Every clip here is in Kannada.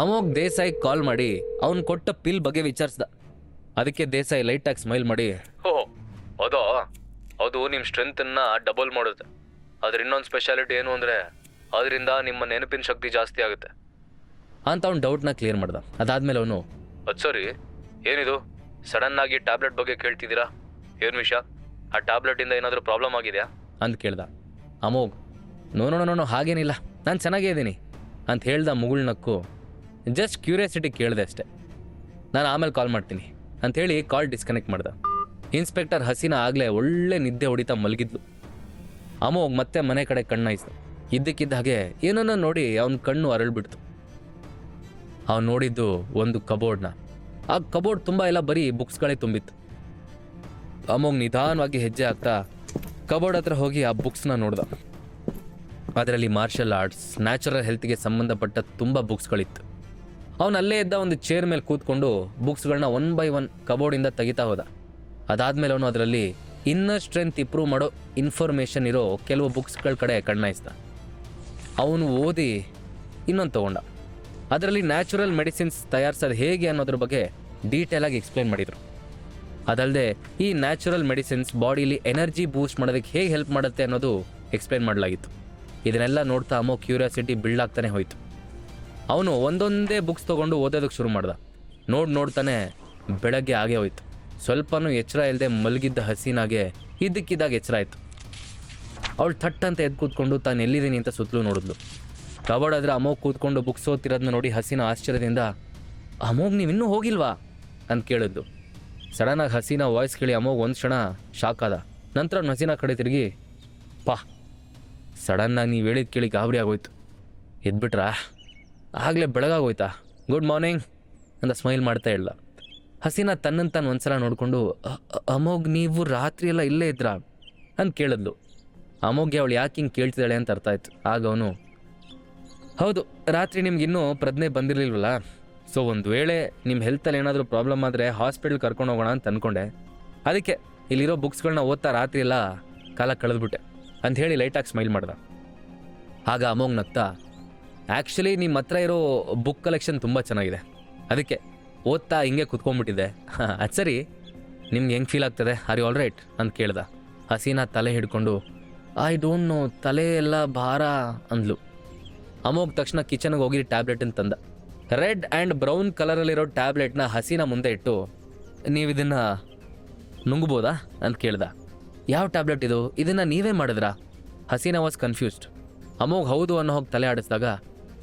ಅಮೋಘ್ ದೇಸಾಯಿ ಕಾಲ್ ಮಾಡಿ ಅವನು ಕೊಟ್ಟ ಪಿಲ್ ಬಗ್ಗೆ ವಿಚಾರಿಸ್ದ. ಅದಕ್ಕೆ ದೇಸಾಯಿ ಲೈಟಾಗಿ ಸ್ಮೈಲ್ ಮಾಡಿ ಓ ಅದೋ ಅದು ನಿಮ್ಮ ಸ್ಟ್ರೆಂತನ್ನು ಡಬಲ್ ಮಾಡುತ್ತೆ. ಅದ್ರ ಇನ್ನೊಂದು ಸ್ಪೆಷಾಲಿಟಿ ಏನು ಅಂದರೆ ಅದರಿಂದ ನಿಮ್ಮ ನೆನಪಿನ ಶಕ್ತಿ ಜಾಸ್ತಿ ಆಗುತ್ತೆ. ಅಂತ ಅವ್ನು ಡೌಟ್ನ ಕ್ಲಿಯರ್ ಮಾಡ್ದ. ಅದಾದ್ಮೇಲೆ ಅವನು ಅದು ಸರಿ. ಏನಿದು? ಸಡನ್ ಆಗಿ ಟ್ಯಾಬ್ಲೆಟ್ ಬಗ್ಗೆ ಕೇಳ್ತಿದ್ದೀರಾ? ಏನು ವಿಷಯ? ಆ ಟ್ಯಾಬ್ಲೆಟಿಂದ ಏನಾದರೂ ಪ್ರಾಬ್ಲಮ್ ಆಗಿದೆಯಾ? ಅಂತ ಕೇಳ್ದ. Amogh no no no no ಹಾಗೇನಿಲ್ಲ. ನಾನು ಚೆನ್ನಾಗೇ ಇದ್ದೀನಿ. ಅಂತ ಹೇಳ್ದ ಮುಗುಳ್ನಕ್ಕು ಜಸ್ಟ್ ಕ್ಯೂರಿಯಾಸಿಟಿ ಕೇಳಿದೆ ಅಷ್ಟೆ. ನಾನು ಆಮೇಲೆ ಕಾಲ್ ಮಾಡ್ತೀನಿ. ಅಂಥೇಳಿ ಕಾಲ್ ಡಿಸ್ಕನೆಕ್ಟ್ ಮಾಡ್ದೆ. ಇನ್ಸ್ಪೆಕ್ಟರ್ ಹಸಿನ ಆಗಲೇ ಒಳ್ಳೆ ನಿದ್ದೆ ಹೊಡಿತಾ ಮಲಗಿದ್ಲು. ಅಮೋಘ್ ಮತ್ತೆ ಮನೆ ಕಡೆ ಕಣ್ಣಾಯಿಸ್ದು ಇದ್ದಕ್ಕಿದ್ದ ಹಾಗೆ ಏನನ್ನ ನೋಡಿ ಅವನ ಕಣ್ಣು ಅರಳ್ಬಿಡ್ತು. ಅವನು ನೋಡಿದ್ದು ಒಂದು ಕಬೋರ್ಡ್ನ. ಆ ಕಬೋರ್ಡ್ ತುಂಬ ಎಲ್ಲ ಬರೀ ಬುಕ್ಸ್ಗಳೇ ತುಂಬಿತ್ತು. ಅಮ್ಮಗೆ ನಿಧಾನವಾಗಿ ಹೆಜ್ಜೆ ಹಾಕ್ತಾ ಕಬೋರ್ಡ್ ಹತ್ರ ಹೋಗಿ ಆ ಬುಕ್ಸ್ನ ನೋಡ್ದ. ಅದರಲ್ಲಿ ಮಾರ್ಷಲ್ ಆರ್ಟ್ಸ್, ನ್ಯಾಚುರಲ್ ಹೆಲ್ತ್ಗೆ ಸಂಬಂಧಪಟ್ಟ ತುಂಬ ಬುಕ್ಸ್ಗಳಿತ್ತು. ಅವನು ಅಲ್ಲೇ ಇದ್ದ ಒಂದು ಚೇರ್ ಮೇಲೆ ಕೂತ್ಕೊಂಡು ಬುಕ್ಸ್ಗಳನ್ನ ಒನ್ ಬೈ ಒನ್ ಕಬೋರ್ಡಿಂದ ತೆಗಿತಾ ಹೋದ. ಅದಾದ್ಮೇಲೆ ಅವನು ಅದರಲ್ಲಿ ಇನ್ನರ್ ಸ್ಟ್ರೆಂತ್ ಇಂಪ್ರೂವ್ ಮಾಡೋ ಇನ್ಫಾರ್ಮೇಷನ್ ಇರೋ ಕೆಲವು ಬುಕ್ಸ್ಗಳ ಕಡೆ ಕಣ್ಣಾಯಿಸ್ದ. ಅವನು ಓದಿ ಇನ್ನೊಂದು ತಗೊಂಡ. ಅದರಲ್ಲಿ ನ್ಯಾಚುರಲ್ ಮೆಡಿಸಿನ್ಸ್ ತಯಾರಿಸೋದು ಹೇಗೆ ಅನ್ನೋದ್ರ ಬಗ್ಗೆ ಡೀಟೇಲಾಗಿ ಎಕ್ಸ್ಪ್ಲೈನ್ ಮಾಡಿದರು. ಅದಲ್ಲದೆ ಈ natural medicines bodily energy boost ಮಾಡೋದಕ್ಕೆ ಹೇಗೆ ಹೆಲ್ಪ್ ಮಾಡುತ್ತೆ ಅನ್ನೋದು ಎಕ್ಸ್ಪ್ಲೈನ್ ಮಾಡಲಾಗಿತ್ತು. ಇದನ್ನೆಲ್ಲ ನೋಡ್ತಾ ಅಮೋ ಕ್ಯೂರಿಯಾಸಿಟಿ ಬಿಲ್ಡ್ ಆಗ್ತಾನೆ ಹೋಯ್ತು. ಅವನು ಒಂದೊಂದೇ ಬುಕ್ಸ್ ತೊಗೊಂಡು ಓದೋದಕ್ಕೆ ಶುರು ಮಾಡ್ದ. ನೋಡಿ ನೋಡ್ತಾನೆ ಬೆಳಗ್ಗೆ ಆಗೇ ಹೋಯ್ತು. ಸ್ವಲ್ಪನೂ ಎಚ್ಚರ ಇಲ್ಲದೆ ಮಲಗಿದ್ದ ಹಸಿನಾಗೆ ಇದ್ದಕ್ಕಿದ್ದಾಗ ಎಚ್ಚರ ಆಯಿತು. ಅವಳು ಥಟ್ ಅಂತ ಎದ್ದು ಕೂತ್ಕೊಂಡು ತಾನು ಎಲ್ಲಿದ್ದೀನಿ ಅಂತ ಸುತ್ತಲೂ ನೋಡಿದ್ಲು. ಕಬಡ್ ಆದರೆ ಅಮೋಗ್ ಕೂತ್ಕೊಂಡು ಬುಕ್ಸ್ ಓದ್ತಿರೋದನ್ನ ನೋಡಿ ಹಸಿನ ಆಶ್ಚರ್ಯದಿಂದ ಅಮೋಗ್ ನೀವು ಇನ್ನೂ ಹೋಗಿಲ್ವಾ? ಅಂತ ಕೇಳಿದ್ಲು. ಸಡನ್ನಾಗಿ ಹಸಿನ ವಾಯ್ಸ್ ಕೇಳಿ ಅಮೋಗ್ ಒಂದು ಕ್ಷಣ ಶಾಕ್ ಆದ. ನಂತರ ಹಸೀನ ಕಡೆ ತಿರುಗಿ, ಪಾ ಸಡನ್ನಾಗಿ ನೀವು ಹೇಳಿದ ಕೇಳಿ ಗಾಬರಿ ಆಗೋಯ್ತು. ಎದ್ಬಿಟ್ರಾ? ಆಗಲೇ ಬೆಳಗಾಗೋಯ್ತಾ? ಗುಡ್ ಮಾರ್ನಿಂಗ್ ಅಂತ ಸ್ಮೈಲ್ ಮಾಡ್ತಾ ಹೇಳ್ದ ಹಸೀನಾ ತನ್ನನ್ನು ತಾನು ಒಂದ್ಸಲ ನೋಡಿಕೊಂಡು ಅಮೋಗ್ ನೀವು ರಾತ್ರಿ ಎಲ್ಲ ಇಲ್ಲೇ ಇದ್ರಾ? ಅಂತ ಕೇಳಿದ್ಲು. ಅಮೋಗ್ಗೆ ಅವಳು ಯಾಕೆ ಹಿಂಗೆ ಕೇಳ್ತಿದ್ದಾಳೆ ಅಂತ ಅರ್ಥ ಆಯ್ತು. ಆಗ ಅವನು, ಹೌದು, ರಾತ್ರಿ ನಿಮ್ಗೆ ಇನ್ನೂ ಪ್ರಜ್ಞೆ ಬಂದಿರಲಿಲ್ವಲ್ಲ? ಸೊ ಒಂದು ವೇಳೆ ನಿಮ್ಮ ಹೆಲ್ತಲ್ಲಿ ಏನಾದರೂ ಪ್ರಾಬ್ಲಮ್ ಆದರೆ ಹಾಸ್ಪಿಟಲ್ ಕರ್ಕೊಂಡು ಹೋಗೋಣ ಅಂತ ಅಂದ್ಕೊಂಡೆ ಅದಕ್ಕೆ ಇಲ್ಲಿರೋ ಬುಕ್ಸ್ಗಳನ್ನ ಓದ್ತಾ ರಾತ್ರಿ ಎಲ್ಲ ಕಾಲ ಕಳೆದ್ಬಿಟ್ಟೆ. ಅಂತ ಹೇಳಿ ಲೈಟಾಗಿ ಸ್ಮೈಲ್ ಮಾಡ್ದ. ಆಗ ಅಮೋಗ್ ನಗ್ತಾ ಆ್ಯಕ್ಚುಲಿ ನಿಮ್ಮ ಹತ್ರ ಇರೋ ಬುಕ್ ಕಲೆಕ್ಷನ್ ತುಂಬ ಚೆನ್ನಾಗಿದೆ. ಅದಕ್ಕೆ ಓದ್ತಾ ಹಿಂಗೆ ಕುತ್ಕೊಂಡ್ಬಿಟ್ಟಿದ್ದೆ. ಅದು ಸರಿ, ನಿಮ್ಗೆ ಹೆಂಗೆ ಫೀಲ್ ಆಗ್ತದೆ? ಆರ್ ಯು ಆಲ್ ರೈಟ್ ಅಂತ ಕೇಳ್ದ. ಹಸೀನಾ ತಲೆ ಹಿಡ್ಕೊಂಡು ಐ ಡೋಂಟ್ ನೋ ತಲೆ ಎಲ್ಲ ಭಾರ ಅಂದ್ಲು. ಅಮೋಗ್ ತಕ್ಷಣ ಕಿಚನ್ಗೆ ಹೋಗಿ ಟ್ಯಾಬ್ಲೆಟ್ ಅಂತ ತಂದ. ರೆಡ್ ಆ್ಯಂಡ್ ಬ್ರೌನ್ ಕಲರಲ್ಲಿರೋ ಟ್ಯಾಬ್ಲೆಟ್ನ ಹಸೀನಾ ಮುಂದೆ ಇಟ್ಟು, ನೀವು ಇದನ್ನು ನುಂಗ್ಬೋದಾ? ಅಂತ ಕೇಳ್ದ. ಯಾವ ಟ್ಯಾಬ್ಲೆಟ್ ಇದು? ಇದನ್ನು ನೀವೇ ಮಾಡಿದ್ರಾ? ಹಸೀನಾ ವಾಸ್ ಕನ್ಫ್ಯೂಸ್ಡ್ ಅಮೋಗ್ ಹೌದು ಅನ್ನೋ ಹೋಗಿ ತಲೆ ಆಡಿಸಿದಾಗ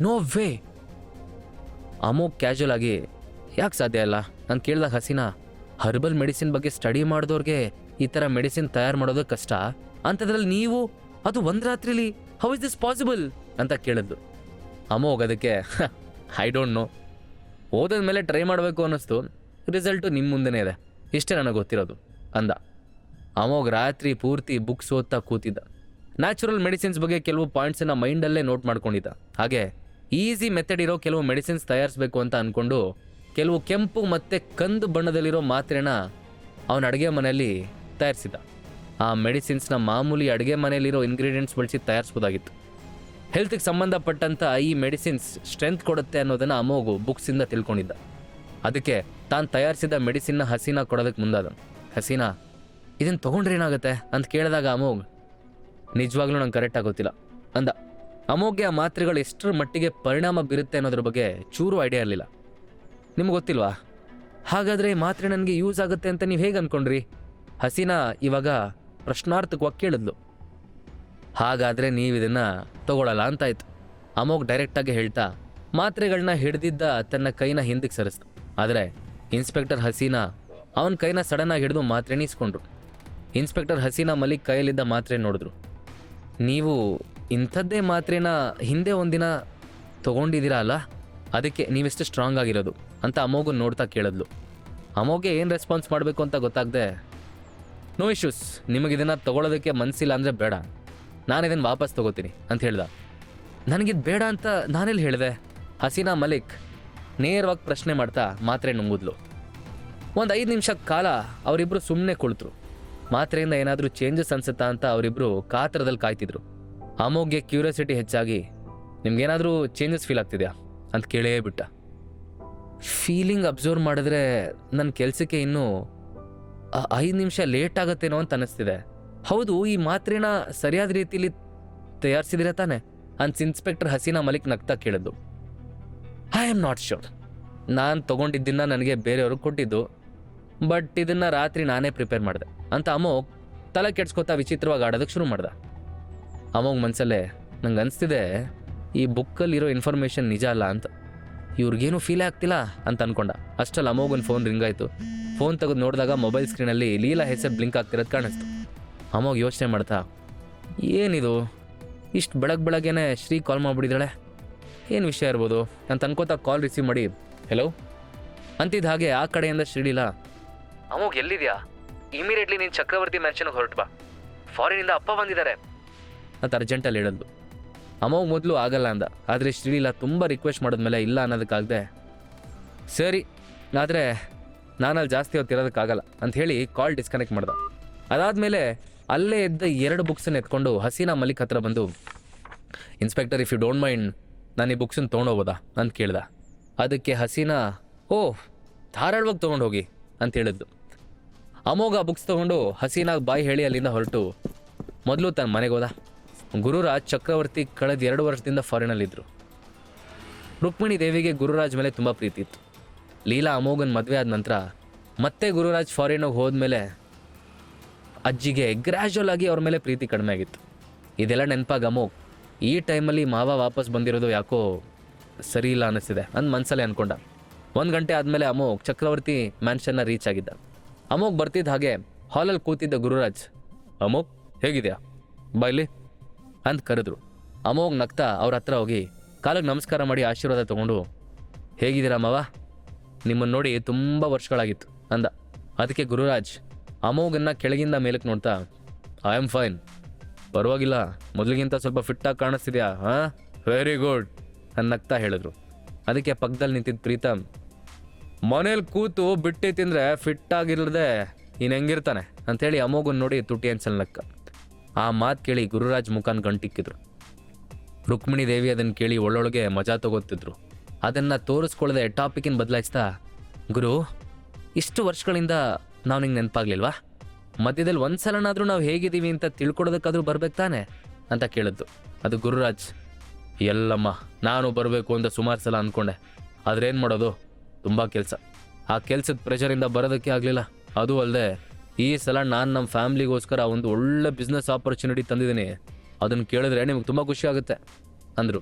ನೋ ವೇ ಅಮೋಗ್ ಕ್ಯಾಶುವಲ್ ಆಗಿ, ಯಾಕೆ ಸಾಧ್ಯ ಇಲ್ಲ? ನಾನು ಕೇಳಿದಾಗ ಹಸೀನಾ? ಹರ್ಬಲ್ ಮೆಡಿಸಿನ್ ಬಗ್ಗೆ ಸ್ಟಡಿ ಮಾಡಿದವ್ರಿಗೆ ಈ ಥರ ಮೆಡಿಸಿನ್ ತಯಾರು ಮಾಡೋದು ಕಷ್ಟ? ಅಂಥದ್ರಲ್ಲಿ ನೀವು? ಅದು ಒಂದು ರಾತ್ರಿಲಿ? ಹೌ ಇಸ್ ದಿಸ್ ಪಾಸಿಬಲ್ ಅಂತ ಕೇಳಿದ್ದು. ಅಮೋಗ್ ಅದಕ್ಕೆ ಐ ಡೋಂಟ್ ನೋ ಓದದ ಮೇಲೆ ಟ್ರೈ ಮಾಡಬೇಕು ಅನ್ನಿಸ್ತು. ರಿಸಲ್ಟು ನಿಮ್ಮ ಮುಂದೆನೇ ಇದೆ. ಇಷ್ಟೇ ನನಗೆ ಗೊತ್ತಿರೋದು, ಅಂದ. ಅಮೋಗ್ ರಾತ್ರಿ ಪೂರ್ತಿ ಬುಕ್ಸ್ ಓದ್ತಾ ಕೂತಿದ್ದ. ನ್ಯಾಚುರಲ್ ಮೆಡಿಸಿನ್ಸ್ ಬಗ್ಗೆ ಕೆಲವು ಪಾಯಿಂಟ್ಸನ್ನು ಮೈಂಡಲ್ಲೇ ನೋಟ್ ಮಾಡ್ಕೊಂಡಿದ್ದ. ಹಾಗೆ ಈಸಿ ಮೆಥಡ್ ಇರೋ ಕೆಲವು ಮೆಡಿಸಿನ್ಸ್ ತಯಾರಿಸಬೇಕು ಅಂತ ಅಂದ್ಕೊಂಡು ಕೆಲವು ಕೆಂಪು ಮತ್ತು ಕಂದು ಬಣ್ಣದಲ್ಲಿರೋ ಮಾತ್ರೆನ ಅವನ ಅಡುಗೆ ಮನೆಯಲ್ಲಿ ತಯಾರಿಸಿದ ಆ ಮೆಡಿಸಿನ್ಸ್ನ ಮಾಮೂಲಿ ಅಡುಗೆ ಮನೆಯಲ್ಲಿರೋ ಇಂಗ್ರೀಡಿಯೆಂಟ್ಸ್ ಬಳಸಿ ತಯಾರಿಸ್ಬೋದಾಗಿತ್ತು. ಹೆಲ್ತ್ಗೆ ಸಂಬಂಧಪಟ್ಟಂಥ ಈ ಮೆಡಿಸಿನ್ಸ್ ಸ್ಟ್ರೆಂತ್ ಕೊಡುತ್ತೆ ಅನ್ನೋದನ್ನು ಅಮೋಗು ಬುಕ್ಸಿಂದ ತಿಳ್ಕೊಂಡಿದ್ದ. ಅದಕ್ಕೆ ತಾನು ತಯಾರಿಸಿದ ಮೆಡಿಸಿನ್ನ ಹಸೀನಾ ಕೊಡೋದಕ್ಕೆ ಮುಂದಾದ ಹಸೀನಾ ಇದನ್ನು ತೊಗೊಂಡ್ರೆ ಏನಾಗುತ್ತೆ? ಅಂತ ಕೇಳಿದಾಗ ಅಮೋಗ್ ನಿಜವಾಗ್ಲೂ ನಂಗೆ ಕರೆಕ್ಟಾಗಿ ಗೊತ್ತಿಲ್ಲ, ಅಂದ. ಆ ಮಾತ್ರೆಗಳು ಎಷ್ಟರ ಮಟ್ಟಿಗೆ ಪರಿಣಾಮ ಬೀರುತ್ತೆ ಅನ್ನೋದ್ರ ಬಗ್ಗೆ ಚೂರು ಐಡಿಯಾ ಇರಲಿಲ್ಲ. ನಿಮ್ಗೆ ಗೊತ್ತಿಲ್ವಾ? ಹಾಗಾದರೆ ಮಾತ್ರೆ ನನಗೆ ಯೂಸ್ ಆಗುತ್ತೆ ಅಂತ ನೀವು ಹೇಗೆ ಅಂದ್ಕೊಂಡ್ರಿ ಹಸೀನಾ ಇವಾಗ ಪ್ರಶ್ನಾರ್ಥಕವಾಗಿ ಕೇಳಿದ್ಲು. ಹಾಗಾದರೆ ನೀವು ಇದನ್ನು ತಗೊಳ್ಳಲ್ಲ ಅಂತಾಯ್ತು. ಅಮೋಘ್ ಡೈರೆಕ್ಟಾಗಿ ಹೇಳ್ತಾ ಮಾತ್ರೆಗಳನ್ನ ಹಿಡಿದಿದ್ದ ತನ್ನ ಕೈನ ಹಿಂದಕ್ಕೆ ಸರಿಸ್ತು. ಆದರೆ ಇನ್ಸ್ಪೆಕ್ಟರ್ ಹಸೀನಾ ಅವನ ಕೈನ ಸಡನ್ನಾಗಿ ಹಿಡಿದು ಮಾತ್ರೆ ಇಸ್ಕೊಂಡ್ರು ಇನ್ಸ್ಪೆಕ್ಟರ್ ಹಸೀನಾ ಮಲಿಕ್ ಕೈಯಲ್ಲಿದ್ದ ಮಾತ್ರೆ ನೋಡಿದ್ರು. ನೀವು ಇಂಥದ್ದೇ ಮಾತ್ರೆನ ಹಿಂದೆ ಒಂದಿನ ತೊಗೊಂಡಿದ್ದೀರಾ ಅಲ್ಲ ಅದಕ್ಕೆ ನೀವೆಷ್ಟು ಸ್ಟ್ರಾಂಗ್ ಆಗಿರೋದು ಅಂತ ಅಮೋಗು ನೋಡ್ತಾ ಕೇಳಿದ್ಲು. ಅಮೋಗೆ ಏನು ರೆಸ್ಪಾನ್ಸ್ ಮಾಡಬೇಕು ಅಂತ ಗೊತ್ತಾಗದೆ ನೋ ಇಶ್ಯೂಸ್ ನಿಮಗೆ ಇದನ್ನು ತೊಗೊಳೋದಕ್ಕೆ ಮನಸ್ಸಿಲ್ಲ ಅಂದರೆ ಬೇಡ. ನಾನು ಇದನ್ನು ವಾಪಸ್ ತೊಗೋತೀನಿ, ಅಂತ ಹೇಳ್ದ. ನನಗಿದು ಬೇಡ ಅಂತ ನಾನೆಲ್ಲಿ ಹೇಳಿದೆ? ಹಸೀನಾ ಮಲಿಕ್ ನೇರವಾಗಿ ಪ್ರಶ್ನೆ ಮಾಡ್ತಾ ಮಾತ್ರೆ ನುಂಗಿದ್ಲು. ಒಂದು ಐದು ನಿಮಿಷ ಕಾಲ ಅವರಿಬ್ಬರು ಸುಮ್ಮನೆ ಕುಳಿತರು. ಮಾತ್ರೆಯಿಂದ ಏನಾದರೂ ಚೇಂಜಸ್ ಅನ್ಸುತ್ತಾ ಅಂತ ಅವರಿಬ್ಬರು ಕಾತರದಲ್ಲಿ ಕಾಯ್ತಿದ್ರು. ಅಮೋಗ್ಗೆ ಕ್ಯೂರಿಯಾಸಿಟಿ ಹೆಚ್ಚಾಗಿ ನಿಮ್ಗೇನಾದರೂ ಚೇಂಜಸ್ ಫೀಲ್ ಆಗ್ತಿದೆಯಾ ಅಂತ ಕೇಳೇ ಬಿಟ್ಟ. ಫೀಲಿಂಗ್ ಅಬ್ಸರ್ವ್ ಮಾಡಿದ್ರೆ ನನ್ನ ಕೆಲಸಕ್ಕೆ ಇನ್ನೂ ಐದು ನಿಮಿಷ ಲೇಟ್ ಆಗತ್ತೇನೋ ಅಂತ ಅನ್ನಿಸ್ತಿದೆ ಹೌದು, ಈ ಮಾತ್ರೆನ ಸರಿಯಾದ ರೀತಿಯಲ್ಲಿ ತಯಾರಿಸಿದಿರ ತಾನೆ? ಅಂತ ಇನ್ಸ್ಪೆಕ್ಟರ್ ಹಸೀನಾ ಮಲಿಕ್ ನಗ್ತಾ ಕೇಳಿದ್ದು. ಐ ಆಮ್ ನಾಟ್ ಶ್ಯೂರ್ ನಾನು ತೊಗೊಂಡಿದ್ದನ್ನ ನನಗೆ ಬೇರೆಯವರು ಕೊಟ್ಟಿದ್ದು ಬಟ್ ಇದನ್ನು ರಾತ್ರಿ ನಾನೇ ಪ್ರಿಪೇರ್ ಮಾಡಿದೆ. ಅಂತ ಅಮೋ ತಲೆ ಕೆಡ್ಸ್ಕೊತಾ ವಿಚಿತ್ರವಾಗಿ ಆಡೋದಕ್ಕೆ ಶುರು ಮಾಡ್ದ. ಅಮೋಗ್ ಮನಸಲ್ಲೇ, ನಂಗೆ ಅನಿಸ್ತಿದೆ, ಈ ಬುಕ್ಕಲ್ಲಿರೋ ಇನ್ಫಾರ್ಮೇಷನ್ ನಿಜ ಅಲ್ಲ ಅಂತ. ಇವ್ರಿಗೇನು ಫೀಲೇ ಆಗ್ತಿಲ್ಲ ಅಂತ ಅನ್ಕೊಂಡ. ಅಷ್ಟಲ್ಲಿ ಅಮೋಗನ್ ಫೋನ್ ರಿಂಗ್ ಆಯಿತು. ಫೋನ್ ತೆಗೆದು ನೋಡಿದಾಗ ಮೊಬೈಲ್ ಸ್ಕ್ರೀನಲ್ಲಿ ಲೀಲಾ ಹೆಸರು ಬ್ಲಿಂಕ್ ಆಗ್ತಿರೋದು ಕಾಣಿಸ್ತು. ಅಮೋಗ್ ಯೋಚನೆ ಮಾಡ್ತಾ, ಏನಿದು? ಇಷ್ಟು ಬೆಳಗ್ಗೆ ಬೆಳಗ್ಗೆನೆ ಶ್ರೀ ಕಾಲ್ ಮಾಡಿಬಿಡಿದಾಳೆ ಏನು ವಿಷಯ ಇರ್ಬೋದು? ಅಂತ ಅನ್ಕೋತಾ ಕಾಲ್ ರಿಸೀವ್ ಮಾಡಿ ಹೆಲೋ ಅಂತಿದ್ದ ಹಾಗೆ ಆ ಕಡೆಯಿಂದ ಶ್ರೀಲೀಲಾ ಅಮೋಗ್ ಎಲ್ಲಿದೆಯಾ? ಇಮಿಡಿಯೇಟ್ಲಿ ನೀನು ಚಕ್ರವರ್ತಿ ಮ್ಯಾನ್ಷನ್ಗೆ ಹೊರಟು ಬಾ. ಫಾರಿನಿಂದ ಅಪ್ಪ ಬಂದಿದ್ದಾರೆ ಅಂತ ಅರ್ಜೆಂಟಲ್ಲಿ ಹೇಳಿದ್ಲು. ಅಮ್ಮವ್ ಮೊದಲು ಆಗಲ್ಲ ಅಂದ. ಆದರೆ ಶ್ರೀಲೀಲ ತುಂಬ ರಿಕ್ವೆಸ್ಟ್ ಮಾಡಿದ್ಮೇಲೆ ಇಲ್ಲ ಅನ್ನೋದಕ್ಕಾಗದೆ, ಸರಿ, ಆದರೆ ನಾನಲ್ಲಿ ಜಾಸ್ತಿ ಹೊತ್ತಿರೋದಕ್ಕಾಗಲ್ಲ ಅಂತ ಹೇಳಿ ಕಾಲ್ ಡಿಸ್ಕನೆಕ್ಟ್ ಮಾಡ್ದೆ. ಅದಾದಮೇಲೆ ಅಲ್ಲೇ ಇದ್ದ ಎರಡು ಬುಕ್ಸನ್ನು ಎತ್ಕೊಂಡು ಹಸೀನಾ ಮಲ್ಲಿಕ್ ಹತ್ರ ಬಂದು inspector if you don't mind ನಾನು ಈ ಬುಕ್ಸನ್ನು ತೊಗೊಂಡೋಗ್ಬೋದಾ? ಅಂತ ಕೇಳ್ದ. ಅದಕ್ಕೆ ಹಸೀನಾ, ಓ, ಧಾರಾಳವಾಗಿ ತೊಗೊಂಡು ಹೋಗಿ ಅಂತ ಹೇಳಿದ್ದು ಅಮೋಘ ಬುಕ್ಸ್ ತೊಗೊಂಡು ಹಸೀನಾಗ ಬಾಯಿ ಹೇಳಿ ಅಲ್ಲಿಂದ ಹೊರಟು, ಮೊದಲು ತನ್ನ ಮನೆಗೆ ಹೋದ. ಗುರುರಾಜ್ ಚಕ್ರವರ್ತಿ ಕಳೆದ ಎರಡು ವರ್ಷದಿಂದ ಫಾರಿನಲ್ಲಿದ್ದರು ರುಕ್ಮಿಣಿ ದೇವಿಗೆ ಗುರುರಾಜ್ ಮೇಲೆ ತುಂಬ ಪ್ರೀತಿ ಇತ್ತು. ಲೀಲಾ ಅಮೋಘನ್ ಮದುವೆ ಆದ ನಂತರ ಮತ್ತೆ ಗುರುರಾಜ್ ಫಾರಿನಿಗೆ ಹೋದ್ಮೇಲೆ ಅಜ್ಜಿಗೆ ಗ್ರ್ಯಾಜುವಲ್ ಆಗಿ ಅವ್ರ ಮೇಲೆ ಪ್ರೀತಿ ಕಡಿಮೆ ಆಗಿತ್ತು. ಇದೆಲ್ಲ ನೆನಪಾಗ ಅಮೋಘ್ ಈ ಟೈಮಲ್ಲಿ ಮಾವ ವಾಪಸ್ ಬಂದಿರೋದು ಯಾಕೋ ಸರಿ ಇಲ್ಲ ಅನ್ನಿಸ್ತಿದೆ ನನ್ನ ಮನಸ್ಸಲ್ಲೇ ಅಂದ್ಕೊಂಡ ಒಂದು ಗಂಟೆ ಆದಮೇಲೆ ಅಮೋಘ್ ಚಕ್ರವರ್ತಿ ಮ್ಯಾನ್ಷನ್ನ ರೀಚ್ ಆಗಿದ್ದ. ಅಮೋಘ್ ಬರ್ತಿದ್ದ ಹಾಗೆ ಹಾಲಲ್ಲಿ ಕೂತಿದ್ದ ಗುರುರಾಜ್, ಅಮೋಘ್, ಹೇಗಿದೆಯಾ? ಬಾಯ್ಲಿ ಅಂತ ಕರೆದ್ರು. ಅಮೋಗ್ ನಗ್ತಾ ಅವ್ರ ಹತ್ರ ಹೋಗಿ, ಕಾಲಿಗೆ ನಮಸ್ಕಾರ ಮಾಡಿ ಆಶೀರ್ವಾದ ತಗೊಂಡು, ಹೇಗಿದ್ದೀರಾ ಮಾವ? ನಿಮ್ಮನ್ನು ನೋಡಿ ತುಂಬ ವರ್ಷಗಳಾಗಿತ್ತು, ಅಂದ. ಅದಕ್ಕೆ ಗುರುರಾಜ್ ಅಮೋಘನ್ನ ಕೆಳಗಿಂದ ಮೇಲಕ್ಕೆ ನೋಡ್ತಾ, ಐ ಆಮ್ ಫೈನ್. ಪರವಾಗಿಲ್ಲ, ಮೊದಲಿಗಿಂತ ಸ್ವಲ್ಪ ಫಿಟ್ಟಾಗಿ ಕಾಣಿಸ್ತಿದ್ಯಾ, ಹಾಂ? ವೆರಿ ಗುಡ್ ಅನ್ನಕ್ತಾ ಹೇಳಿದ್ರು. ಅದಕ್ಕೆ ಪಕ್ಕದಲ್ಲಿ ನಿಂತಿದ್ದ ಪ್ರೀತಮ್, ಮನೇಲಿ ಕೂತು ಬಿಟ್ಟಿ ತಿಂದರೆ ಫಿಟ್ ಆಗಿಲ್ಲದೆ ಇನ್ನು ಹೆಂಗಿರ್ತಾನೆ? ಅಂಥೇಳಿ ಅಮೋಗನ್ ನೋಡಿ ತುಟಿ ಅನ್ಸಲ್ನಕ್ಕ ಆ ಮಾತು ಕೇಳಿ ಗುರುರಾಜ್ ಮುಖಾನ್ ಗಂಟಿಕ್ಕಿದ್ರು. ರುಕ್ಮಿಣಿ ದೇವಿ ಅದನ್ನು ಕೇಳಿ ಒಳ್ಳೊಳಗೆ ಮಜಾ ತಗೋತಿದ್ರು. ಅದನ್ನು ತೋರಿಸ್ಕೊಳ್ಳದೆ ಟಾಪಿಕಿನ ಬದಲಾಯಿಸ್ತಾ, ಗುರು, ಇಷ್ಟು ವರ್ಷಗಳಿಂದ ನಾವು ನಿಂಗೆ ನೆನಪಾಗ್ಲಿಲ್ವಾ? ಮಧ್ಯದಲ್ಲಿ ಒಂದು ಸಲನಾದರೂ ನಾವು ಹೇಗಿದ್ದೀವಿ ಅಂತ ತಿಳ್ಕೊಡೋದಕ್ಕಾದರೂ ಬರ್ಬೇಕು ತಾನೆ? ಅಂತ ಕೇಳಿದ್ದು. ಅದು ಗುರುರಾಜ್, ಎಲ್ಲಮ್ಮ, ನಾನು ಬರಬೇಕು ಅಂತ ಸುಮಾರು ಸಲ ಅಂದ್ಕೊಂಡೆ ಆದ್ರೆ ಏನು ಮಾಡೋದು? ತುಂಬ ಕೆಲಸ. ಆ ಕೆಲಸದ ಪ್ರೆಷರಿಂದ ಬರೋದಕ್ಕೆ ಆಗಲಿಲ್ಲ. ಅದು ಅಲ್ಲದೆ ಈ ಸಲ ನಾನು ನಮ್ಮ ಫ್ಯಾಮ್ಲಿಗೋಸ್ಕರ ಒಂದು ಒಳ್ಳೆ ಬಿಸ್ನೆಸ್ ಆಪರ್ಚುನಿಟಿ ತಂದಿದ್ದೀನಿ. ಅದನ್ನು ಕೇಳಿದ್ರೆ ನಿಮಗೆ ತುಂಬ ಖುಷಿ ಆಗುತ್ತೆ, ಅಂದರು.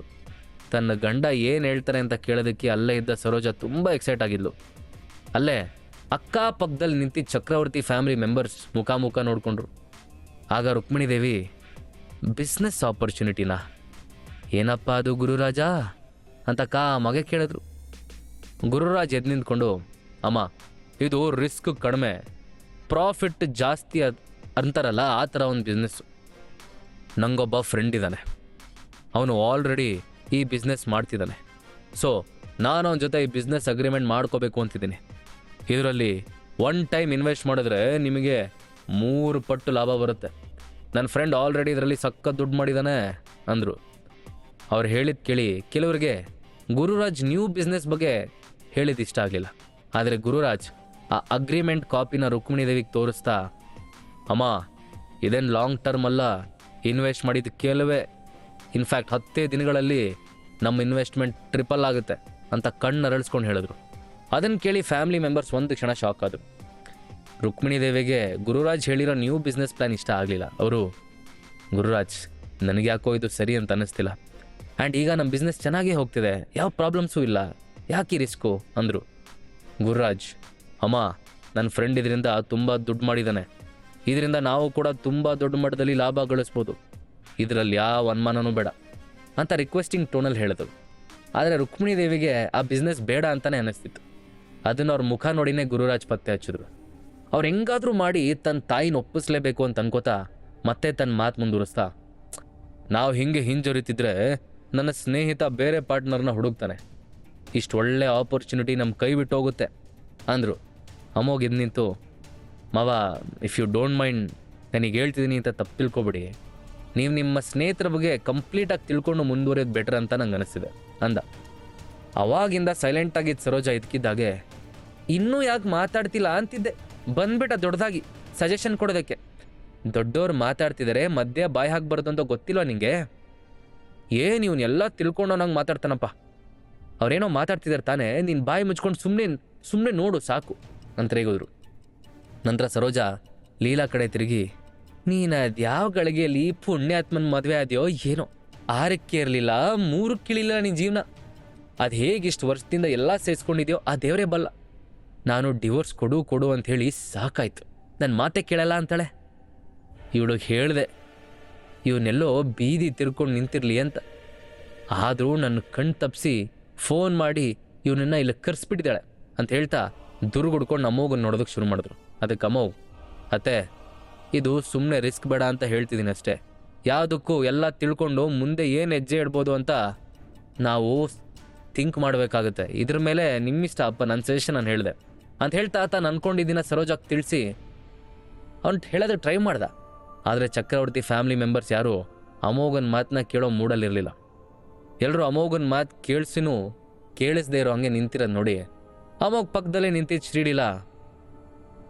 ತನ್ನ ಗಂಡ ಏನು ಹೇಳ್ತಾರೆ ಅಂತ ಕೇಳೋದಕ್ಕೆ ಅಲ್ಲೇ ಇದ್ದ ಸರೋಜ ತುಂಬ ಎಕ್ಸೈಟ್ ಆಗಿದ್ಲು. ಅಲ್ಲೇ ಅಕ್ಕಪಕ್ಕದಲ್ಲಿ ನಿಂತು ಚಕ್ರವರ್ತಿ ಫ್ಯಾಮಿಲಿ ಮೆಂಬರ್ಸ್ ಮುಖಾಮುಖ ನೋಡಿಕೊಂಡ್ರು. ಆಗ ರುಕ್ಮಿಣಿ ದೇವಿ ಬಿಸ್ನೆಸ್ ಆಪರ್ಚುನಿಟಿನಾ ಏನಪ್ಪ ಅದು ಗುರುರಾಜ? ಅಂತ ಕಾ ಮಗೆ ಕೇಳಿದ್ರು. ಗುರುರಾಜ್ ಎದ್ದು ನಿಂತ್ಕೊಂಡು, ಅಮ್ಮ, ಇದು ರಿಸ್ಕ್ ಕಡಿಮೆ. ಪ್ರಾಫಿಟ್ ಜಾಸ್ತಿ ಅಂತಾರಲ್ಲ, ಆ ಥರ ಒಂದು ಬಿಸ್ನೆಸ್ಸು ನಂಗೊಬ್ಬ ಫ್ರೆಂಡ್ ಇದ್ದಾನೆ ಅವನು ಆಲ್ರೆಡಿ ಈ ಬಿಸ್ನೆಸ್ ಮಾಡ್ತಿದ್ದಾನೆ ಸೊ ನಾನು ಅವನ ಜೊತೆ ಈ ಬಿಸ್ನೆಸ್ ಅಗ್ರಿಮೆಂಟ್ ಮಾಡ್ಕೋಬೇಕು ಅಂತಿದ್ದೀನಿ. ಇದರಲ್ಲಿ ಒನ್ ಟೈಮ್ ಇನ್ವೆಸ್ಟ್ ಮಾಡಿದ್ರೆ ನಿಮಗೆ ಮೂರು ಪಟ್ಟು ಲಾಭ ಬರುತ್ತೆ. ನನ್ನ ಫ್ರೆಂಡ್ ಆಲ್ರೆಡಿ ಇದರಲ್ಲಿ ಸಕ್ಕ ದುಡ್ಡು ಮಾಡಿದ್ದಾನೆ ಅಂದರು. ಅವ್ರು ಹೇಳಿದ ಕೇಳಿ ಕೆಲವರಿಗೆ ಗುರುರಾಜ್ ನ್ಯೂ ಬಿಸ್ನೆಸ್ ಬಗ್ಗೆ ಹೇಳಿದ್ದು ಇಷ್ಟ ಆಗಲಿಲ್ಲ. ಆದರೆ ಗುರುರಾಜ್ ಆ ಅಗ್ರಿಮೆಂಟ್ ಕಾಪಿನ ರುಕ್ಮಿಣಿ ದೇವಿಗೆ ತೋರಿಸ್ತಾ, ಅಮ್ಮ, ಇದೇನು ಲಾಂಗ್ ಟರ್ಮ್ ಅಲ್ಲ ಇನ್ವೆಸ್ಟ್ ಮಾಡಿದ ಕೆಲವೇ ಇನ್ಫ್ಯಾಕ್ಟ್ ಹತ್ತೇ ದಿನಗಳಲ್ಲಿ ನಮ್ಮ ಇನ್ವೆಸ್ಟ್ಮೆಂಟ್ ಟ್ರಿಪಲ್ ಆಗುತ್ತೆ, ಅಂತ ಕಣ್ಣು ಅರಳಿಸ್ಕೊಂಡು ಹೇಳಿದ್ರು. ಅದನ್ನು ಕೇಳಿ ಫ್ಯಾಮಿಲಿ ಮೆಂಬರ್ಸ್ ಒಂದು ಕ್ಷಣ ಶಾಕ್ ಆದರು. ರುಕ್ಮಿಣಿ ದೇವಿಗೆ, ಗುರುರಾಜ್ ಹೇಳಿರೋ ನ್ಯೂ ಬಿಸ್ನೆಸ್ ಪ್ಲ್ಯಾನ್ ಇಷ್ಟ ಆಗಲಿಲ್ಲ. ಅವರು, ಗುರುರಾಜ್, ನನಗೆ ಯಾಕೋ ಇದು ಸರಿ ಅಂತ ಅನ್ನಿಸ್ತಿಲ್ಲ ಆ್ಯಂಡ್ ಈಗ ನಮ್ಮ ಬಿಸ್ನೆಸ್ ಚೆನ್ನಾಗೇ ಹೋಗ್ತಿದೆ. ಯಾವ ಪ್ರಾಬ್ಲಮ್ಸೂ ಇಲ್ಲ. ಯಾಕೆ ರಿಸ್ಕು ಅಂದರು. ಗುರುರಾಜ್ ಅಮ್ಮ ನನ್ನ ಫ್ರೆಂಡ್ ಇದರಿಂದ ತುಂಬ ದುಡ್ಡು ಮಾಡಿದ್ದಾನೆ ಇದರಿಂದ ನಾವು ಕೂಡ ತುಂಬ ದೊಡ್ಡ ಮಟ್ಟದಲ್ಲಿ ಲಾಭ ಗಳಿಸ್ಬೋದು. ಇದರಲ್ಲಿ ಯಾವ ಅನುಮಾನನೂ ಬೇಡ ಅಂತ ರಿಕ್ವೆಸ್ಟಿಂಗ್ ಟೋನಲ್ಲಿ ಹೇಳಿದ್ರು ಆದರೆ ರುಕ್ಮಿಣಿ ದೇವಿಗೆ ಆ ಬಿಸ್ನೆಸ್ ಬೇಡ ಅಂತಲೇ ಅನ್ನಿಸ್ತಿತ್ತು ಅದನ್ನು ಅವ್ರ ಮುಖ ನೋಡಿನೇ ಗುರುರಾಜ್ ಪತ್ತೆ ಹಚ್ಚಿದ್ರು. ಅವ್ರು ಹೆಂಗಾದರೂ ಮಾಡಿ ತನ್ನ ತಾಯಿನ ಒಪ್ಪಿಸ್ಲೇಬೇಕು ಅಂತ ಅನ್ಕೋತಾ ಮತ್ತೆ ತನ್ನ ಮಾತು ಮುಂದುವರಿಸ್ತಾ, ನಾವು ಹಿಂಗೆ ಹಿಂಜರಿತಿದ್ರೆ ನನ್ನ ಸ್ನೇಹಿತ ಬೇರೆ ಪಾರ್ಟ್ನರ್ನ ಹುಡುಕ್ತಾನೆ. ಇಷ್ಟು ಒಳ್ಳೆ ಆಪರ್ಚುನಿಟಿ ನಮ್ಮ ಕೈ ಬಿಟ್ಟು ಹೋಗುತ್ತೆ ಅಂದರು. ಅಮೋಗ್ ಎದ್ದು ನಿಂತು, ಮಾವ ಇಫ್ ಯು ಡೋಂಟ್ ಮೈಂಡ್ ನನಗೆ ಹೇಳ್ತಿದ್ದೀನಿ ಅಂತ ತಪ್ಪು ತಿಳ್ಕೊಬಿಡಿ. ನೀವು ನಿಮ್ಮ ಸ್ನೇಹಿತರ ಬಗ್ಗೆ ಕಂಪ್ಲೀಟಾಗಿ ತಿಳ್ಕೊಂಡು ಮುಂದುವರಿಯೋದು ಬೆಟರ್ ಅಂತ ನಂಗೆ ಅನಿಸ್ತಿದೆ, ಅಂದ. ಅವಾಗಿಂದ ಸೈಲೆಂಟಾಗಿದ್ದು ಸರೋಜ ಇದ್ಕಿದ್ದಾಗೆ ಇನ್ನೂ ಯಾಕೆ ಮಾತಾಡ್ತಿಲ್ಲ ಅಂತಿದ್ದೆ, ಬಂದ್ಬಿಟ್ಟ ದೊಡ್ಡದಾಗಿ ಸಜೆಷನ್ ಕೊಡೋದಕ್ಕೆ. ದೊಡ್ಡವ್ರು ಮಾತಾಡ್ತಿದ್ದಾರೆ ಮಧ್ಯೆ ಬಾಯಿ ಹಾಕ್ಬಾರ್ದು ಅಂತ ಗೊತ್ತಿಲ್ವ ನಿಂಗೆ? ಏನು ಇವನ್ನೆಲ್ಲ ತಿಳ್ಕೊಂಡು ನಂಗೆ ಮಾತಾಡ್ತಾನಪ್ಪ? ಅವ್ರೇನೋ ಮಾತಾಡ್ತಿದ್ದಾರೆ ತಾನೇ, ನೀನು ಬಾಯಿ ಮುಚ್ಕೊಂಡು ಸುಮ್ಮನೆ ಸುಮ್ಮನೆ ನೋಡು ಸಾಕು. ಅಂತ ರೇಗೋದ್ರು ನಂತರ ಸರೋಜ, ಲೀಲಾ ಕಡೆ ತಿರುಗಿ, ನೀನು ಅದ್ಯಾವ ಗಳಿಗೆಯಲ್ಲಿ ಪುಣ್ಯಾತ್ಮನ ಮದುವೆ ಆದ್ಯೋ ಏನೋ? ಆರಕ್ಕೆ ಇರಲಿಲ್ಲ ಮೂರು ಇಳಿಲ್ಲ ನಿನ್ನ ಜೀವನ? ಅದು ಹೇಗೆ ವರ್ಷದಿಂದ ಎಲ್ಲ ಸೇರಿಸ್ಕೊಂಡಿದ್ಯೋ ಆ ದೇವರೇ ಬಲ್ಲ. ನಾನು ಡಿವೋರ್ಸ್ ಕೊಡು ಕೊಡು ಅಂತ ಹೇಳಿ ಸಾಕಾಯ್ತು. ನನ್ನ ಮಾತೆ ಕೇಳಲ್ಲ ಅಂತಾಳೆ. ಇವಳು ಹೇಳಿದೆ ಇವನ್ನೆಲ್ಲೋ ಬೀದಿ ತಿರ್ಕೊಂಡು ನಿಂತಿರಲಿ ಅಂತ. ಆದರೂ ನನ್ನ ಕಣ್ ತಪ್ಪಿಸಿ ಫೋನ್ ಮಾಡಿ ಇವನನ್ನ ಇಲ್ಲಿ ಕರ್ಸ್ಬಿಟ್ಟಿದ್ದಾಳೆ ಅಂತ ಹೇಳ್ತಾ ದುರ್ಗುಡ್ಕೊಂಡು ಅಮ್ಮೋಗನ್ನು ನೋಡೋದಕ್ಕೆ ಶುರು ಮಾಡಿದ್ರು. ಅದಕ್ಕೆ ಅಮ್ಮವ್ ಅತ್ತೆ, ಇದು ಸುಮ್ಮನೆ ರಿಸ್ಕ್ ಬೇಡ ಅಂತ ಹೇಳ್ತಿದ್ದೀನಿ ಅಷ್ಟೇ. ಯಾವುದಕ್ಕೂ ಎಲ್ಲ ತಿಳ್ಕೊಂಡು ಮುಂದೆ ಏನು ಹೆಜ್ಜೆ ಇಡ್ಬೋದು ಅಂತ ನಾವು ಥಿಂಕ್ ಮಾಡಬೇಕಾಗುತ್ತೆ. ಇದ್ರ ಮೇಲೆ ನಿಮ್ಮಿಷ್ಟ ಅಪ್ಪ ನನ್ನ ಸಜೆಷನ್ ನಾನು ಹೇಳಿದೆ. ಅಂತ ಹೇಳ್ತಾ ಆತ ಅನ್ಕೊಂಡಿದ್ದೀನ ಸರೋಜಾಗಿ ತಿಳಿಸಿ ಅವ್ನು ಹೇಳೋದು ಟ್ರೈ ಮಾಡ್ದ. ಆದರೆ ಚಕ್ರವರ್ತಿ ಫ್ಯಾಮಿಲಿ ಮೆಂಬರ್ಸ್ ಯಾರು ಅಮೋಘನ್ ಮಾತನ್ನ ಕೇಳೋ ಮೂಡಲ್ಲಿರಲಿಲ್ಲ ಎಲ್ಲರೂ ಅಮೋಘನ್ ಮಾತು ಕೇಳಿಸಿನೂ ಕೇಳಿಸ್ದೇ ಇರೋ ಹಂಗೆ ನಿಂತಿರೋದು ನೋಡಿ ಅಮೋಘ್ ಪಕ್ಕದಲ್ಲೇ ನಿಂತಿದ್ದ ಶ್ರೀಡಿಲ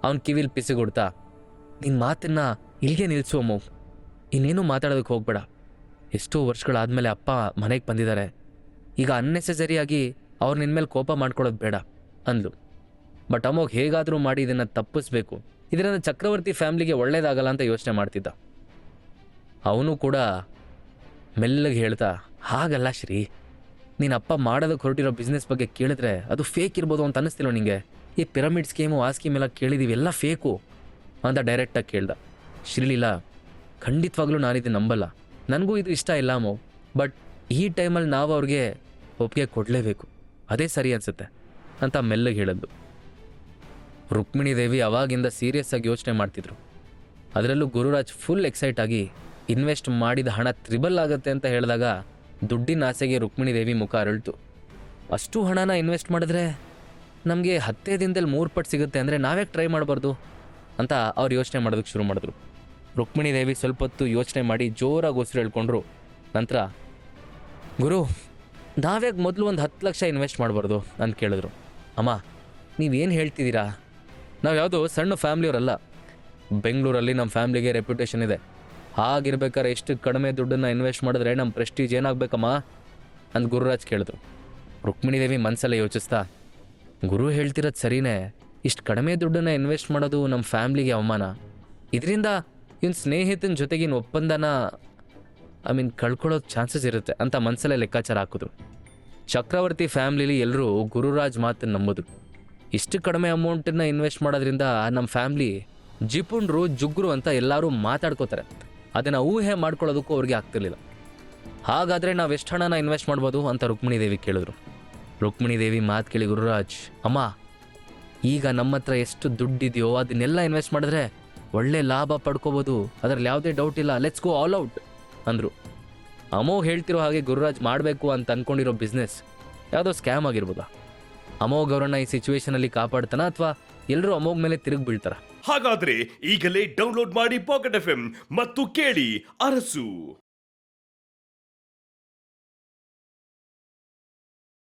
ಅವನ ಕಿವಿಲ್ ಪಿಸಿಗುಡ್ತಾ ನಿನ್ನ ಮಾತನ್ನ ಇಲ್ಲಿಗೆ ನಿಲ್ಸು ಅಮೋಗ್ ಇನ್ನೇನು ಮಾತಾಡೋದಕ್ಕೆ ಹೋಗ್ಬೇಡ. ಎಷ್ಟೋ ವರ್ಷಗಳಾದಮೇಲೆ ಅಪ್ಪ ಮನೆಗೆ ಬಂದಿದ್ದಾರೆ ಈಗ ಅನ್ನೆಸೆಸರಿಯಾಗಿ ಅವ್ರು ನಿನ್ನ ಮೇಲೆ ಕೋಪ ಮಾಡ್ಕೊಳ್ಳೋದು ಬೇಡ, ಅಂದ್ಲು. ಬಟ್ ಅಮ್ಮಗೆ ಹೇಗಾದರೂ ಮಾಡಿ ಇದನ್ನು ತಪ್ಪಿಸ್ಬೇಕು. ಇದರಿಂದ ಚಕ್ರವರ್ತಿ ಫ್ಯಾಮ್ಲಿಗೆ ಒಳ್ಳೇದಾಗಲ್ಲ ಅಂತ ಯೋಚನೆ ಮಾಡ್ತಿದ್ದ. ಅವನು ಕೂಡ ಮೆಲ್ಲಗೆ ಹೇಳ್ತಾ, ಹಾಗಲ್ಲ ಶ್ರೀ. ನೀನು ಅಪ್ಪ ಮಾಡೋದಕ್ಕೆ ಹೊರಟಿರೋ ಬಿಸ್ನೆಸ್ ಬಗ್ಗೆ ಕೇಳಿದ್ರೆ ಅದು ಫೇಕ್ ಇರ್ಬೋದು ಅಂತ ಅನ್ನಿಸ್ತಿಲ್ಲ ನಿಂಗೆ? ಈ ಪಿರಮಿಡ್ ಸ್ಕೀಮು ಆ ಸ್ಕೀಮ್ ಎಲ್ಲ ಕೇಳಿದೀವಿ, ಎಲ್ಲ ಫೇಕು ಅಂತ ಡೈರೆಕ್ಟಾಗಿ ಕೇಳ್ದ. ಶ್ರೀಲೀಲ, ಖಂಡಿತವಾಗ್ಲೂ ನಾನಿದು ನಂಬಲ್ಲ. ನನಗೂ ಇದು ಇಷ್ಟ ಇಲ್ಲ ಮೋ. ಬಟ್ ಈ ಟೈಮಲ್ಲಿ ನಾವು ಅವ್ರಿಗೆ ಒಪ್ಪಿಗೆ ಕೊಡಲೇಬೇಕು. ಅದೇ ಸರಿ ಅನಿಸುತ್ತೆ. ಅಂತ ಮೆಲ್ಲಗೆ ಹೇಳಿದ್ದು ರುಕ್ಮಿಣಿ ದೇವಿ ಅವಾಗಿಂದ ಸೀರಿಯಸ್ ಆಗಿ ಯೋಚನೆ ಮಾಡ್ತಿದ್ರು. ಅದರಲ್ಲೂ ಗುರುರಾಜ್ ಫುಲ್ ಎಕ್ಸೈಟ್ ಆಗಿ ಇನ್ವೆಸ್ಟ್ ಮಾಡಿದ ಹಣ ತ್ರಿಬಲ್ ಆಗುತ್ತೆ ಅಂತ ಹೇಳಿದಾಗ ದುಡ್ಡಿನ ಆಸೆಗೆ ರುಕ್ಮಿಣಿ ದೇವಿ ಮುಖ ಅರಳ್ತು. ಅಷ್ಟು ಹಣನ ಇನ್ವೆಸ್ಟ್ ಮಾಡಿದ್ರೆ ನಮಗೆ ಹತ್ತೇ ದಿನದಲ್ಲಿ ಮೂರು ಪಟ್ಟು ಸಿಗುತ್ತೆ ಅಂದರೆ ನಾವ್ಯಾಕೆ ಟ್ರೈ ಮಾಡಬಾರ್ದು ಅಂತ ಅವ್ರು ಯೋಚನೆ ಮಾಡೋದಕ್ಕೆ ಶುರು ಮಾಡಿದ್ರು. ರುಕ್ಮಿಣಿ ದೇವಿ ಸ್ವಲ್ಪ ಹೊತ್ತು ಯೋಚನೆ ಮಾಡಿ ಜೋರಾಗಿ ಉಸಿರು ಹೇಳ್ಕೊಂಡ್ರು. ನಂತರ, ಗುರು, ನಾವ್ಯಾಕೆ ಮೊದಲು ಒಂದು ಹತ್ತು ಲಕ್ಷ ಇನ್ವೆಸ್ಟ್ ಮಾಡಬಾರ್ದು ಅಂತ ಕೇಳಿದ್ರು. ಅಮ್ಮ, ನೀವೇನು ಹೇಳ್ತಿದ್ದೀರಾ? ನಾವು ಯಾವುದೋ ಸಣ್ಣ ಫ್ಯಾಮ್ಲಿಯವರಲ್ಲ. ಬೆಂಗಳೂರಲ್ಲಿ ನಮ್ಮ ಫ್ಯಾಮ್ಲಿಗೆ ರೆಪ್ಯುಟೇಷನ್ ಇದೆ. ಹಾಗಿರ್ಬೇಕಾದ್ರೆ ಎಷ್ಟು ಕಡಿಮೆ ದುಡ್ಡನ್ನು ಇನ್ವೆಸ್ಟ್ ಮಾಡಿದ್ರೆ ನಮ್ಮ ಪ್ರೆಸ್ಟೀಜ್ ಏನಾಗಬೇಕಮ್ಮ? ಅಂತ ಗುರುರಾಜ್ ಕೇಳಿದ್ರು. ರುಕ್ಮಿಣಿ ದೇವಿ ಮನಸ್ಸಲ್ಲೇ ಯೋಚಿಸ್ತಾ, ಗುರು ಹೇಳ್ತಿರೋದು ಸರಿನೇ, ಇಷ್ಟು ಕಡಿಮೆ ದುಡ್ಡನ್ನು ಇನ್ವೆಸ್ಟ್ ಮಾಡೋದು ನಮ್ಮ ಫ್ಯಾಮ್ಲಿಗೆ ಅವಮಾನ. ಇದರಿಂದ ಇವನ್ ಸ್ನೇಹಿತನ ಜೊತೆಗಿನ ಒಪ್ಪಂದನ, ಐ ಮೀನ್ ಕಳ್ಕೊಳ್ಳೋದು ಚಾನ್ಸಸ್ ಇರುತ್ತೆ ಅಂತ ಮನಸ್ಸಲ್ಲೇ ಲೆಕ್ಕಾಚಾರ ಹಾಕಿದ್ರು ಚಕ್ರವರ್ತಿ ಫ್ಯಾಮ್ಲಿಲಿ ಎಲ್ಲರೂ ಗುರುರಾಜ್ ಮಾತನ್ನು ನಂಬಿದ್ರು ಇಷ್ಟು ಕಡಿಮೆ ಅಮೌಂಟನ್ನು ಇನ್ವೆಸ್ಟ್ ಮಾಡೋದ್ರಿಂದ ನಮ್ಮ ಫ್ಯಾಮ್ಲಿ ಜಿಪುಣ್ರು, ಜುಗ್ರು ಅಂತ ಎಲ್ಲರೂ ಮಾತಾಡ್ಕೋತಾರೆ. ಅದನ್ನು ಊಹೆ ಮಾಡ್ಕೊಳ್ಳೋದಕ್ಕೂ ಅವ್ರಿಗೆ ಆಗ್ತಿರ್ಲಿಲ್ಲ. ಹಾಗಾದರೆ ನಾವು ಎಷ್ಟು ಹಣನ ಇನ್ವೆಸ್ಟ್ ಮಾಡ್ಬೋದು ಅಂತ ರುಕ್ಮಿಣಿ ದೇವಿ ಕೇಳಿದ್ರು. ರುಕ್ಮಿಣಿ ದೇವಿ ಮಾತು ಕೇಳಿ, ಗುರುರಾಜ್, ಅಮ್ಮ, ಈಗ ನಮ್ಮ ಹತ್ರ ಎಷ್ಟು ದುಡ್ಡಿದೆಯೋ ಅದನ್ನೆಲ್ಲ ಇನ್ವೆಸ್ಟ್ ಮಾಡಿದ್ರೆ ಒಳ್ಳೆ ಲಾಭ ಪಡ್ಕೋಬೋದು. ಅದರಲ್ಲಿ ಯಾವುದೇ ಡೌಟ್ ಇಲ್ಲ ಲೆಟ್ಸ್ ಗೋ ಆಲ್ ಔಟ್ ಅಂದರು. ಅಮೋ ಹೇಳ್ತಿರೋ ಹಾಗೆ ಗುರುರಾಜ್ ಮಾಡಬೇಕು ಅಂತ ಅಂದ್ಕೊಂಡಿರೋ ಬಿಸ್ನೆಸ್ ಯಾವುದೋ ಸ್ಕ್ಯಾಮ್ ಆಗಿರ್ಬೋದಾ? ಅಮೋಘ್ ಅವರನ್ನ ಈ ಸಿಚುವೇಷನಲ್ಲಿ ಕಾಪಾಡ್ತಾನ ಅಥವಾ ಎಲ್ಲರೂ ಅಮೋಗ್ ಮೇಲೆ ತಿರುಗಿ ಬೀಳ್ತಾರೆ. ಹಾಗಾದ್ರೆ ಈಗಲೇ ಡೌನ್ಲೋಡ್ ಮಾಡಿ ಪಾಕೆಟ್ ಎಫ್ ಮತ್ತು ಕೇಳಿ ಅರಸು.